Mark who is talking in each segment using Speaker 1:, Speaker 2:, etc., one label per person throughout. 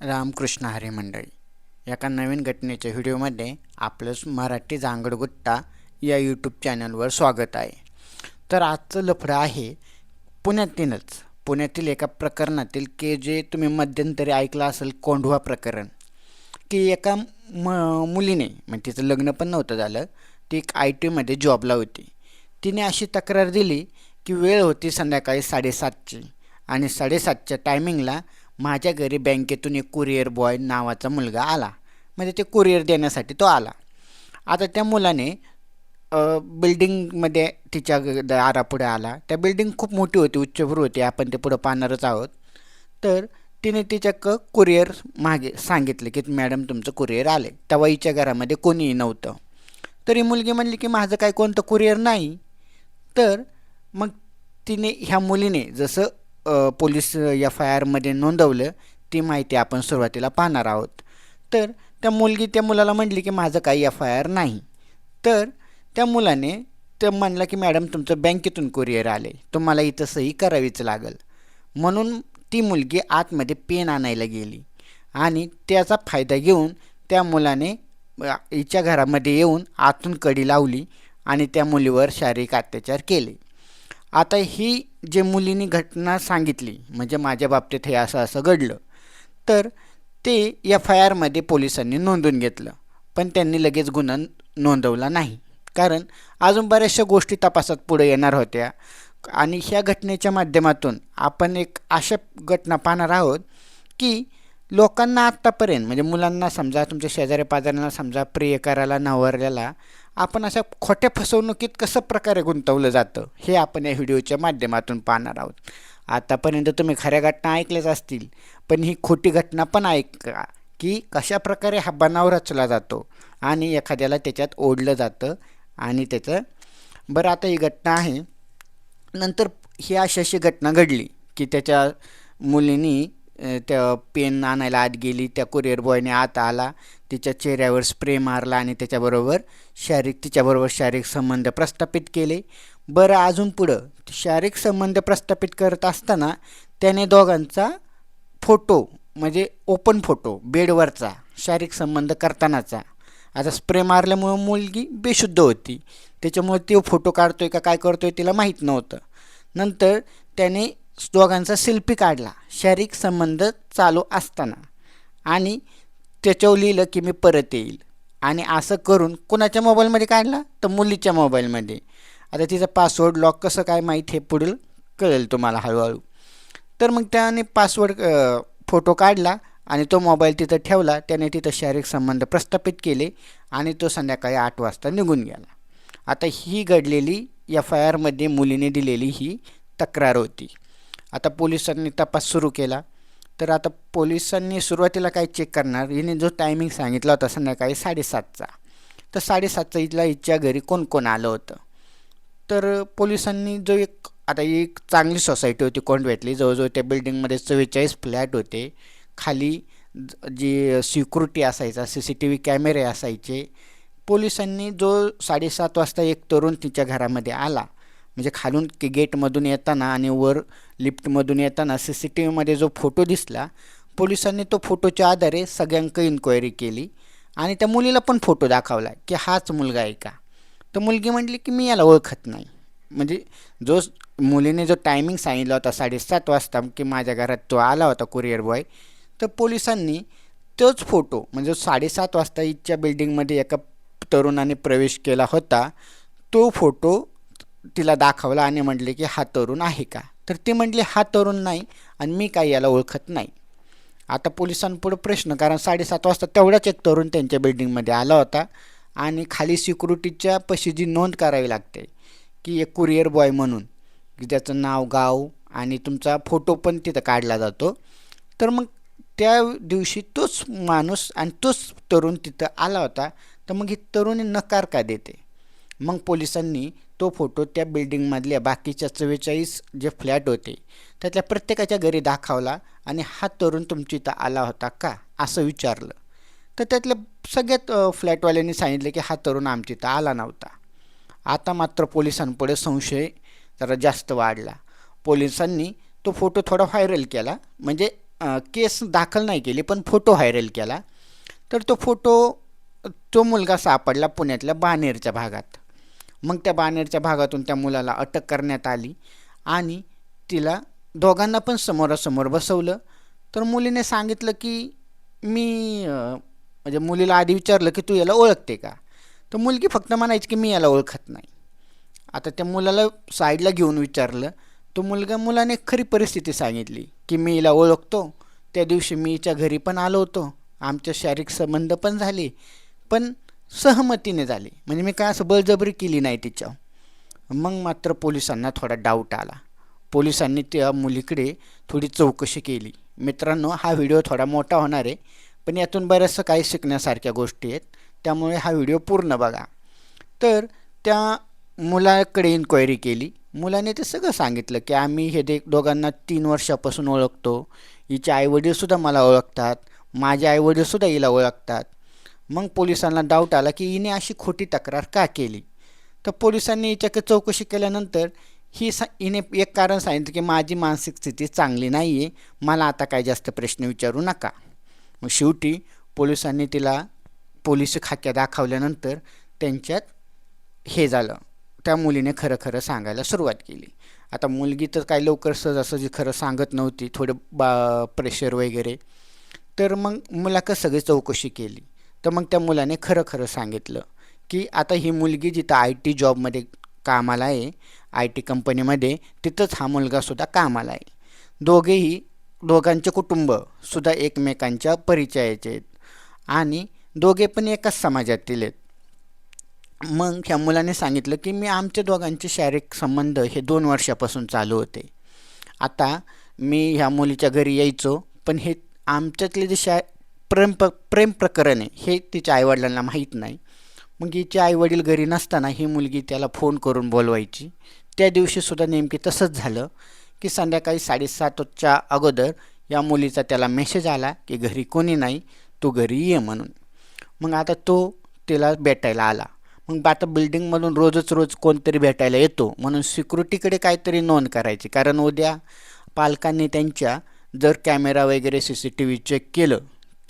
Speaker 1: रामकृष्ण हरी मंडळी एका नवीन घटनेच्या व्हिडिओमध्ये आपलं मराठी जांगडगुट्टा या यूट्यूब चॅनलवर स्वागत आहे. तर आजचं लफडं आहे पुण्यातीलच. पुण्यातील एका प्रकरणातील की जे तुम्ही मध्यंतरी ऐकलं असेल कोंढवा प्रकरण. की एका म मुलीने म्हणजे तिचं लग्न पण नव्हतं झालं ती एक आय टीमध्ये जॉबला होती. तिने अशी तक्रार दिली की वेळ होती संध्याकाळी साडेसातची आणि साडेसातच्या टायमिंगला माझ्या घरी बँकेतून एक कुरिअर बॉय नावाचा मुलगा आला. म्हणजे ते कुरिअर देण्यासाठी तो आला. आता त्या मुलाने बिल्डिंगमध्ये तिच्या दारापुढे आला. त्या बिल्डिंग खूप मोठी होती उच्चभ्रू होती. आपण ते पुढं पाहणारच आहोत. तर तिने तिच्या क कुरिअर मागे सांगितले की मॅडम तुमचं कुरिअर आले तेव्हा हिच्या घरामध्ये कोणीही नव्हतं. तरी मुलगी म्हणली की माझं काय कोणतं कुरिअर नाही. तर मग तिने ह्या मुलीने जसं पोलीस एफ आय आरमध्ये नोंदवलं ती माहिती आपण सुरुवातीला पाहणार आहोत. तर त्या मुलगी त्या मुलाला म्हटली की माझं काही एफ आय आर नाही. तर त्या मुलाने ते म्हणलं की मॅडम तुमचं बँकेतून कुरिअर आले तुम्हाला इथं सही करावीच लागेल. म्हणून ती मुलगी आतमध्ये पेन आणायला गेली. आणि त्याचा फायदा घेऊन त्या मुलाने हिच्या घरामध्ये येऊन आतून कडी लावली आणि त्या मुलीवर शारीरिक अत्याचार केले. आता ही जे मुलीने घटना सांगितली म्हणजे माझ्या बाबतीत हे असं असं घडलं तर ते एफ आय आरमध्ये पोलिसांनी नोंदून घेतलं पण त्यांनी लगेच गुन्हा नोंदवला नाही. कारण अजून बऱ्याचशा गोष्टी तपासात पुढे येणार होत्या आणि ह्या घटनेच्या माध्यमातून आपण एक अशा घटना पाहणार आहोत की लोकांना आत्तापर्यंत म्हणजे मुलांना समजा तुमच्या शेजारी पाजाऱ्यांना समजा प्रियकाराला नवऱ्याला आपण अशा खोट्या फसवणुकीत कसं प्रकारे गुंतवलं जातं हे आपण या व्हिडिओच्या माध्यमातून पाहणार आहोत. आतापर्यंत तुम्ही खऱ्या घटना ऐकल्याच असतील पण ही खोटी घटना पण ऐका की कशा प्रकारे हा बनाव रचला जातो आणि एखाद्याला त्याच्यात ओढलं जातं आणि त्याचं बरं आता ही घटना आहे. नंतर ही अशी अशी घटना घडली की त्याच्या मुलीनी त्या पेन आणायला आत गेली त्या कुरिअर बॉयने आत आला तिच्या चेहऱ्यावर स्प्रे मारला आणि त्याच्याबरोबर शारीरिक तिच्याबरोबर शारीरिक संबंध प्रस्थापित केले. बरं अजून पुढं. शारीरिक संबंध प्रस्थापित करत असताना त्याने दोघांचा फोटो म्हणजे ओपन फोटो बेडवरचा शारीरिक संबंध करतानाचा. आता स्प्रे मारल्यामुळं मुलगी बेशुद्ध होती. त्याच्यामुळे तो फोटो काढतोय का काय करतोय तिला माहीत नव्हतं. नंतर त्याने दोघांचा शिल्पी काढला. शारीरिक संबंध चालू असताना. आणि त्याच्यावर लिहिलं की मी परत येईल. आणि असं करून कोणाच्या मोबाईलमध्ये काढला? तर मुलीच्या मोबाईलमध्ये. आता तिचा पासवर्ड लॉक कसं काय माहीत हे पुढील कळेल तुम्हाला हळूहळू. तर मग त्याने पासवर्ड फोटो काढला आणि तो मोबाईल तिथं ठेवला. त्याने तिथं शारीरिक संबंध प्रस्थापित केले आणि तो संध्याकाळी आठ वाजता निघून गेला. आता ही घडलेली एफ आय आरमध्ये मुलीने दिलेली ही तक्रार होती. आता पोलिसांनी तपास सुरू केला. तर आता पोलिसांनी सुरुवातीला काय चेक करणार? हिने जो टायमिंग सांगितला होता संध्याकाळी साडेसातचा. तर साडेसातचा इथला हिच्या घरी कोण कोण आलं होतं? तर पोलिसांनी जो एक आता ही एक चांगली सोसायटी होती कोंडव्यातली जवळजवळ त्या बिल्डिंगमध्ये चव्वेचाळीस फ्लॅट होते. खाली ज- जी सिक्युरिटी असायचा सी सी टी व्ही कॅमेरे असायचे. पोलिसांनी जो साडेसात वाजता एक तरुण तिच्या घरामध्ये आला. म्हणजे खालून की गेटमधून येताना आणि वर लिफ्टमधून येताना सी सी टी व्हीमध्ये जो फोटो दिसला पोलिसांनी तो फोटोच्या आधारे सगळ्यांक इन्क्वायरी केली आणि त्या मुलीला पण फोटो दाखवला की हाच मुलगा आहे का. तर मुलगी म्हटली की मी याला ओळखत नाही. म्हणजे जो मुलीने जो टायमिंग सांगितला होता साडेसात वाजता की माझ्या घरात तो आला होता कुरिअर बॉय तर पोलिसांनी तोच फोटो म्हणजे साडेसात वाजता इथच्या बिल्डिंगमध्ये एका तरुणाने प्रवेश केला होता तो फोटो तिला दाखवला आणि म्हटले की हा तरुण आहे का? तर ती म्हटली हा तरुण नाही आणि मी काही याला ओळखत नाही. आता पोलिसांपुढं प्रश्न कारण साडेसात वाजता तेवढाच एक तरुण त्यांच्या बिल्डिंगमध्ये आला होता आणि खाली सिक्युरिटीच्या पशी जी नोंद करावी लागते की एक कुरिअर बॉय म्हणून की ज्याचं नाव गाव आणि तुमचा फोटो पण तिथं काढला जातो. तर मग त्या दिवशी तोच माणूस आणि तोच तरुण तिथं आला होता. तर मग ही तरुणी नकार का देते? मग पोलिसांनी तो फोटो त्या बिल्डिंगमधल्या बाकीच्या चव्वेचाळीस जे फ्लॅट होते त्यातल्या प्रत्येकाच्या घरी दाखवला आणि हा तरुण तुमच्या इथं आला होता का? असं विचारलं. तर त्यातल्या सगळ्यात फ्लॅटवाल्यांनी सांगितलं की हा तरुण आमच्या इथं आला नव्हता. आता मात्र पोलिसांपुढे संशय जरा जास्त वाढला. पोलिसांनी तो फोटो थोडा व्हायरल केला. म्हणजे केस दाखल नाही केली पण फोटो व्हायरल केला. तर तो फोटो तो मुलगा सापडला पुण्यातल्या बानेरच्या भागात. मग त्या बानेरच्या भागातून त्या मुलाला अटक करण्यात आली आणि तिला दोघांना पण समोरासमोर बसवलं. तर मुलीने सांगितलं की मी म्हणजे मुलीला आधी विचारलं की तू याला ओळखते का? तर मुलगी फक्त म्हणायची की मी याला ओळखत नाही. आता त्या मुलाला साईडला घेऊन विचारलं. तो मुलगा मुलाने खरी परिस्थिती सांगितली की मी हिला ओळखतो. त्या दिवशी मी हिच्या घरी पण आलो होतो. आमचे शारीरिक संबंध पण झाले. पण सहमतीने झाले. म्हणजे मी काय असं बळजबरी केली नाही तिच्यावर. मग मात्र पोलिसांना थोडा डाऊट आला. पोलिसांनी त्या मुलीकडे थोडी चौकशी केली. मित्रांनो हा व्हिडिओ थोडा मोठा होणार आहे पण यातून बऱ्याचशा काही शिकण्यासारख्या गोष्टी आहेत. त्यामुळे हा व्हिडिओ पूर्ण बघा. तर त्या मुलाकडे इन्क्वायरी केली. मुलाने ते सगळं सांगितलं की आम्ही हे दे दोघांना तीन वर्षापासून ओळखतो. हिचे आईवडीलसुद्धा मला ओळखतात. माझे आईवडीलसुद्धा हिला ओळखतात. मग पोलिसांना डाऊट आला की हिने अशी खोटी तक्रार का केली? तर पोलिसांनी हिच्याकडे चौकशी केल्यानंतर ही सा हिने एक कारण सांगितलं की माझी मानसिक स्थिती चांगली नाही आहे मला आता काय जास्त प्रश्न विचारू नका. मग शेवटी पोलिसांनी तिला पोलीस खाक्या दाखवल्यानंतर त्यांच्यात हे झालं. त्या मुलीने खरं खरं सांगायला सुरुवात केली. आता मुलगी तर काही लवकर सहजासहजी खरं सांगत नव्हती थोडं बा प्रेशर वगैरे. तर मग मुलाकडं सगळी चौकशी केली. तर मग त्या मुलाने खरं खरं सांगितलं की आता ही मुलगी जिथं आय टी जॉबमध्ये कामाला आहे आय टी कंपनीमध्ये तिथंच हा मुलगासुद्धा कामाला आहे. दोघेही दोघांचे कुटुंबसुद्धा एकमेकांच्या परिचयाचे आहेत. आणि दोघे पण एकाच समाजातील आहेत. मग ह्या मुलाने सांगितलं की मी आमच्या दोघांचे शारीरिक संबंध हे दोन वर्षापासून चालू होते. आता मी ह्या मुलीच्या घरी यायचो पण हे आमच्यातले जे शा प्रेम प प्रेम प्रकरण आहे हे तिच्या आईवडिलांना माहीत नाही. मग हिचे आईवडील घरी नसताना ही मुलगी त्याला फोन करून बोलवायची. त्या दिवशीसुद्धा नेमकी तसंच झालं की संध्याकाळी साडेसातच्या अगोदर या मुलीचा त्याला मेसेज आला की घरी कोणी नाही तू घरी ये म्हणून. मग आता तो तिला भेटायला आला. मग आता बिल्डिंगमधून रोजच रोज कोणतरी भेटायला येतो म्हणून सिक्युरिटीकडे काहीतरी नोंद करायची. कारण उद्या पालकांनी त्यांच्या जर कॅमेरा वगैरे C C T V check केलं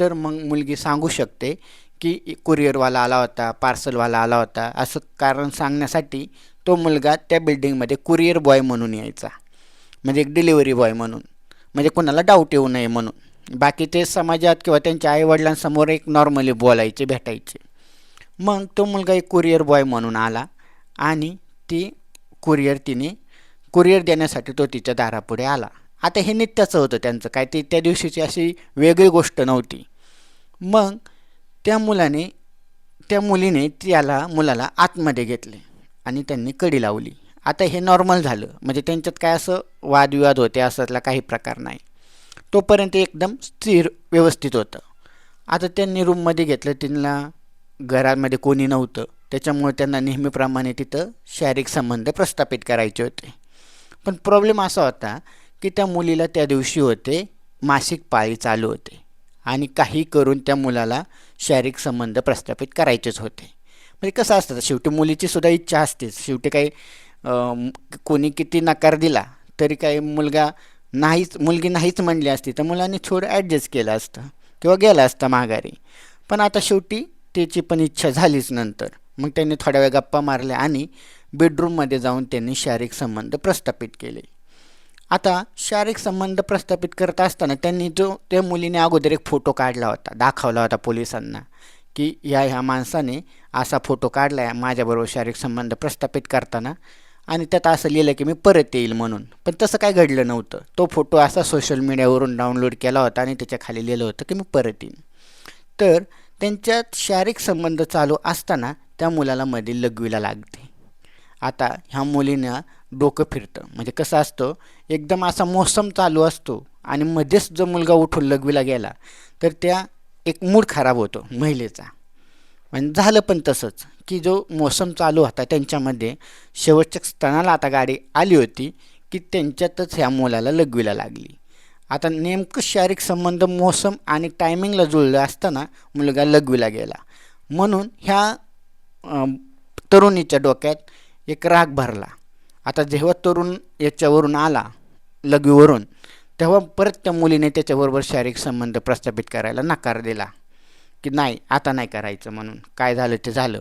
Speaker 1: तर मग मुलगी सांगू शकते की कुरिअरवाला आला होता पार्सलवाला आला होता. असं कारण सांगण्यासाठी तो मुलगा त्या बिल्डिंगमध्ये कुरिअर बॉय म्हणून यायचा. म्हणजे एक डिलिव्हरी बॉय म्हणून. म्हणजे कोणाला डाऊट येऊ नये म्हणून. बाकी ते समाजात किंवा त्यांच्या आईवडिलांसमोर एक नॉर्मली बोलायचे भेटायचे. मग तो मुलगा एक कुरिअर बॉय म्हणून आला आणि ती कुरिअर तिने कुरिअर देण्यासाठी तो तिच्या दारापुढे आला. आता हे नित्याचं होतं त्यांचं. काय ती त्या दिवशीची अशी वेगळी गोष्ट नव्हती. मग त्या मुलाने त्या मुलीने त्याला मुलाला आतमध्ये घेतले आणि त्यांनी कडी लावली. आता हे नॉर्मल झालं. म्हणजे त्यांच्यात काय असं वादविवाद होते असल्यातला काही प्रकार नाही. तोपर्यंत एकदम स्थिर व्यवस्थित होतं. आता त्यांनी रूममध्ये घेतलं. त्यांना घरामध्ये कोणी नव्हतं. त्याच्यामुळे त्यांना नेहमीप्रमाणे तिथं शारीरिक संबंध प्रस्थापित करायचे होते. पण प्रॉब्लेम असा होता की त्या मुलीला त्या दिवशी होते मासिक पाळी चालू होते. आणि काही करून त्या मुलाला शारीरिक संबंध प्रस्थापित करायचेच होते. म्हणजे कसं असतं शेवटी मुलीची सुद्धा इच्छा असतेच. शेवटी काही कोणी किती नकार दिला तरी काही मुलगा नाहीच मुलगी नाहीच म्हणली असती तर मुलांनी थोडं ॲडजस्ट केलं असतं किंवा गेला असता माघारी. पण आता शेवटी त्याची पण इच्छा झालीच नंतर. मग त्यांनी थोड्या वेळ गप्पा मारल्या आणि बेडरूममध्ये जाऊन त्यांनी शारीरिक संबंध प्रस्थापित केले. आता शारीरिक संबंध प्रस्थापित करत असताना त्यांनी जो त्या मुलीने अगोदर एक फोटो काढला होता दाखवला होता पोलिसांना की ह्या ह्या माणसाने असा फोटो काढला आहे माझ्याबरोबर शारीरिक संबंध प्रस्थापित करताना. आणि त्यात असं लिहिलं की मी परत येईल म्हणून. पण तसं काय घडलं नव्हतं. तो फोटो असा सोशल मीडियावरून डाउनलोड केला होता आणि त्याच्याखाली लिहिलं होतं की मी परत येईन. तर त्यांच्यात शारीरिक संबंध चालू असताना त्या मुलाला मध्ये लघवीला लागते. आता ह्या मुलीनं डोकं फिरतं. म्हणजे कसं असतं एकदम असा मोसम चालू असतो आणि मध्येच जो मुलगा उठून लघवीला गेला तर त्या एक मूड खराब होतो महिलेचा. म्हणजे झालं पण तसंच की जो मोसम चालू होता त्यांच्यामध्ये शेवटच्या स्तनाला आता गाडी आली होती की त्यांच्यातच ह्या मुलाला लघवीला लागली. आता नेमकं शारीरिक संबंध मोसम आणि टायमिंगला जुळलं असताना मुलगा लघवीला गेला. म्हणून ह्या तरुणीच्या डोक्यात एक राग भरला. आता जेव्हा तरुण याच्यावरून आला लघवीवरून तेव्हा परत त्या मुलीने त्याच्याबरोबर शारीरिक संबंध प्रस्थापित करायला नकार दिला. की नाही आता नाही करायचं म्हणून. काय झालं ते झालं.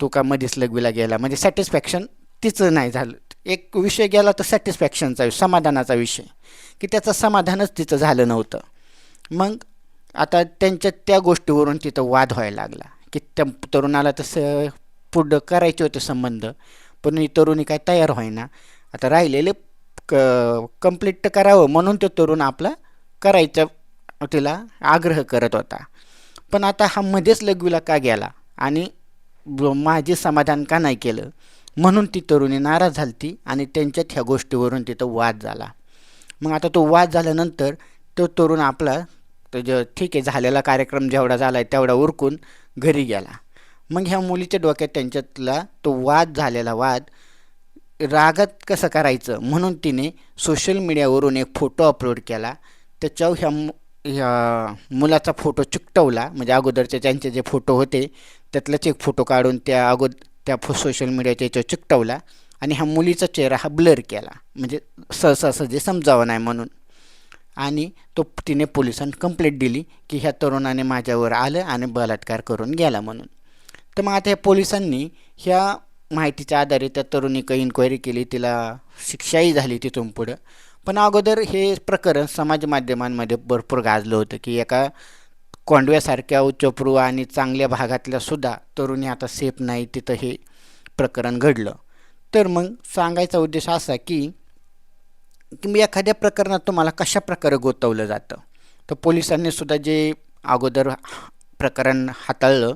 Speaker 1: तो का मध्येच लघवीला गेला. म्हणजे सॅटिस्फॅक्शन तिचं नाही झालं. एक विषय गेला तर सॅटिस्फॅक्शनचा समाधानाचा विषय. की त्याचं समाधानच तिचं झालं नव्हतं. मग आता त्यांच्या त्या गोष्टीवरून तिथं वाद व्हायला लागला. की त्या तरुणाला तसं पुढं करायचे होते संबंध. पण ही तरुणी काय तयार होईना. आता राहिलेले क कंप्लीट तर करावं म्हणून तो तरुण आपला करायचा तिला आग्रह करत होता. पण आता हा मध्येच लघवीला का गेला आणि माझी माझे समाधान का नाही केलं? म्हणून ती तरुणी नाराज झालती आणि त्यांच्यात ह्या गोष्टीवरून तिथं वाद झाला. मग आता तो वाद झाल्यानंतर तो तरुण आपला तो ज ठीक आहे झालेला कार्यक्रम जेवढा झाला आहे तेवढा उरकून घरी गेला. मग ह्या मुलीच्या डोक्यात त्यांच्यातला तो वाद झालेला वाद रागात कसं करायचं? म्हणून तिने सोशल मीडियावरून एक फोटो अपलोड केला. त्याच्यावर ह्या मु ह्या मुलाचा फोटो चिकटवला. म्हणजे अगोदरचे त्यांचे जे फोटो होते त्यातलाच एक फोटो काढून त्या अगो त्या फो सोशल मीडियाच्या याच्यावर चिकटवला. आणि ह्या मुलीचा चेहरा हा ब्लर केला. म्हणजे सहजासहजी समजावं नाही म्हणून. आणि तो तिने पोलिसांना कंप्लेंट दिली की ह्या तरुणाने माझ्यावर आलं आणि बलात्कार करून गेला म्हणून. तर मग आता ह्या पोलिसांनी ह्या माहितीच्या आधारे त्या तरुणीकडे इन्क्वायरी केली तिला शिक्षाही झाली तिथून पुढं. पण अगोदर हे प्रकरण समाज माध्यमांमध्ये भरपूर गाजलं होतं की एका कोंडव्यासारख्या उच्चप्रू आणि चांगल्या भागातल्या सुद्धा तरुणी आता सेफ नाही तिथं हे प्रकरण घडलं. तर मग सांगायचा उद्देश असा की मी एखाद्या प्रकरणात तुम्हाला कशा प्रकारे गोतवलं जातं? तर पोलिसांनी सुद्धा जे अगोदर प्रकरण हाताळलं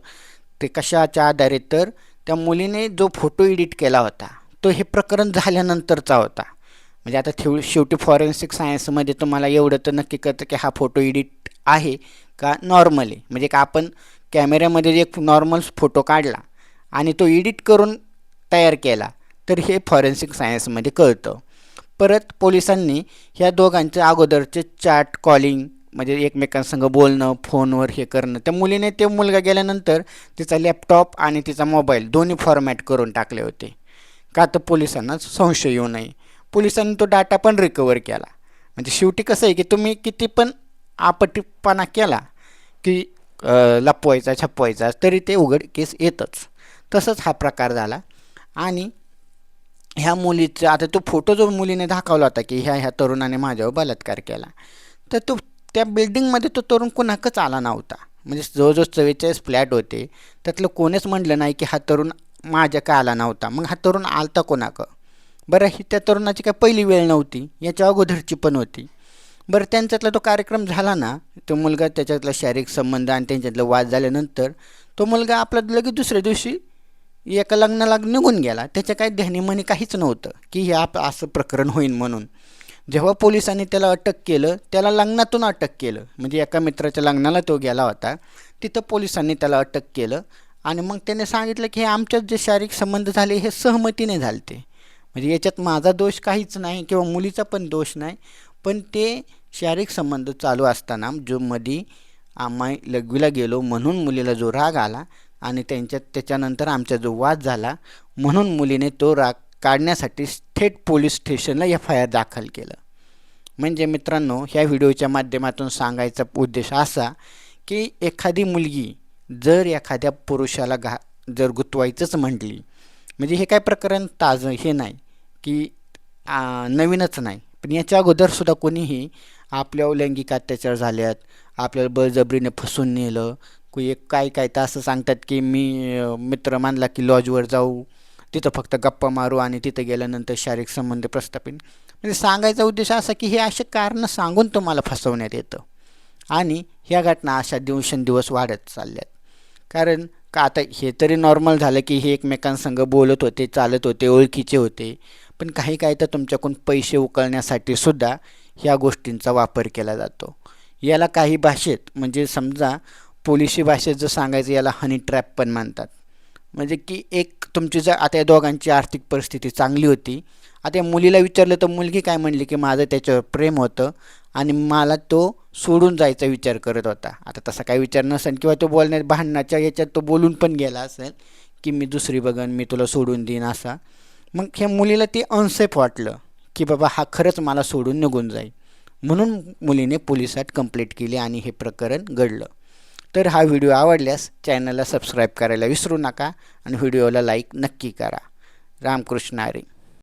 Speaker 1: ते कशाच्या आधारे? तर त्या मुलीने जो फोटो एडिट केला होता तो हे प्रकरण झाल्यानंतरचा होता. म्हणजे आता ठेव शेवटी फॉरेन्सिक सायन्समध्ये तुम्हाला एवढं तर नक्की कळतं की हा फोटो एडिट आहे का नॉर्मली. म्हणजे का आपण कॅमेऱ्यामध्ये एक नॉर्मल फोटो काढला आणि तो एडिट करून तयार केला तर हे फॉरेन्सिक सायन्समध्ये कळतं. परत पोलिसांनी ह्या दोघांच्या अगोदरचे चॅट कॉलिंग म्हणजे एकमेकांसंग बोलणं फोनवर हे करणं. त्या मुलीने ते मुलगा गेल्यानंतर तिचा लॅपटॉप आणि तिचा मोबाईल दोन्ही फॉर्मॅट करून टाकले होते. का तर पोलिसांना संशय येऊ नये. पोलिसांनी तो डाटा पण रिकवर केला. म्हणजे शेवटी कसं आहे की तुम्ही किती पण आपटीपणा केला की लपवायचा छपवायचा तरी ते उघड केस येतच. तसंच हा प्रकार झाला. आणि ह्या मुलीचा आता तो फोटो जो मुलीने दाखवला होता की ह्या ह्या तरुणाने माझ्यावर बलात्कार केला. तर तो त्या बिल्डिंगमध्ये तो तरुण कोणाकच आला नव्हता. म्हणजे जवळजवळ चव्वेचाळीस फ्लॅट होते. त्यातलं कोणीच म्हटलं नाही की हा तरुण माझ्या का आला नव्हता. मग हा तरुण आलता कोणाक? बरं ही त्या तरुणाची काय पहिली वेळ नव्हती. याच्या अगोदरची पण होती. बरं त्यांच्यातला तो कार्यक्रम झाला ना तो मुलगा त्याच्यातला शारीरिक संबंध आणि त्यांच्यातलं वाद झाल्यानंतर तो मुलगा आपला लगेच दुसऱ्या दिवशी एका लग्नाला निघून गेला. त्याच्या काही ध्यानीमनी काहीच नव्हतं की हे आप असं प्रकरण होईल म्हणून. जेव्हा पोलिसांनी त्याला अटक केलं त्याला लग्नातून अटक केलं. म्हणजे एका मित्राच्या लग्नाला तो गेला होता. तिथं पोलिसांनी त्याला अटक केलं आणि मग त्याने सांगितलं की हे आमच्यात जे शारीरिक संबंध झाले हे सहमतीने झालते. म्हणजे याच्यात माझा दोष काहीच नाही किंवा मुलीचा पण दोष नाही पण ते शारीरिक संबंध चालू असताना जो मधी आम्ही लघवीला गेलो म्हणून मुलीला जो राग आला आणि त्यांच्यात त्याच्यानंतर आमचा जो वाद झाला म्हणून मुलीने तो राग काढण्यासाठी थेट पोलीस स्टेशनला एफ आय आर दाखल केलं. म्हणजे मित्रांनो ह्या व्हिडिओच्या माध्यमातून सांगायचा उद्देश असा की एखादी मुलगी जर एखाद्या पुरुषाला घा जर गुंतवायचंच म्हटली म्हणजे हे काय प्रकरण ताजं हे नाही की आ, नवीनच नाही. पण याच्या अगोदरसुद्धा कोणीही आपल्यावर लैंगिक अत्याचार झाल्यात आपल्याला बळजबरीने फसून नेलं को एक काय काय तर असं सांगतात की मी मित्र मानला की लॉजवर जाऊ तिथं फक्त गप्पा मारू आणि तिथं गेल्यानंतर शारीरिक संबंध प्रस्थापित. म्हणजे सांगायचा उद्देश असा की हे असे कारणं सांगून तुम्हाला फसवण्यात येतं. आणि ह्या घटना अशा दिवसेंदिवस वाढत चालल्यात. कारण का आता हे तरी नॉर्मल झालं की हे एकमेकांसंग बोलत होते चालत होते ओळखीचे होते. पण काही काही तर तुमच्याकडून पैसे उकळण्यासाठी सुद्धा ह्या गोष्टींचा वापर केला जातो. याला काही भाषेत म्हणजे समजा पोलिशी भाषेत जर सांगायचं याला हनी ट्रॅप पण मानतात म्हणजे की एक तुमची जर आता या दोघांची आर्थिक परिस्थिती चांगली होती आता या मुलीला विचारलं तर मुलगी काय म्हणली की माझं त्याच्यावर प्रेम होतं आणि मला तो सोडून जायचा विचार करत होता. आता तसा काही विचार नसेल किंवा तो बोलण्यात भांडणाच्या याच्यात तो बोलून पण गेला असेल की मी दुसरी बघन मी तुला सोडून देईन असा. मग ह्या मुलीला ते अनसेफ वाटलं की बाबा हा खरंच मला सोडून निघून जाईल. म्हणून मुलीने पोलिसात कंप्लेंट केली आणि हे प्रकरण घडलं. तर हा व्हिडिओ आवडल्यास चॅनलला सबस्क्राईब करायला विसरू नका आणि व्हिडिओला लाईक नक्की करा. रामकृष्ण हरी.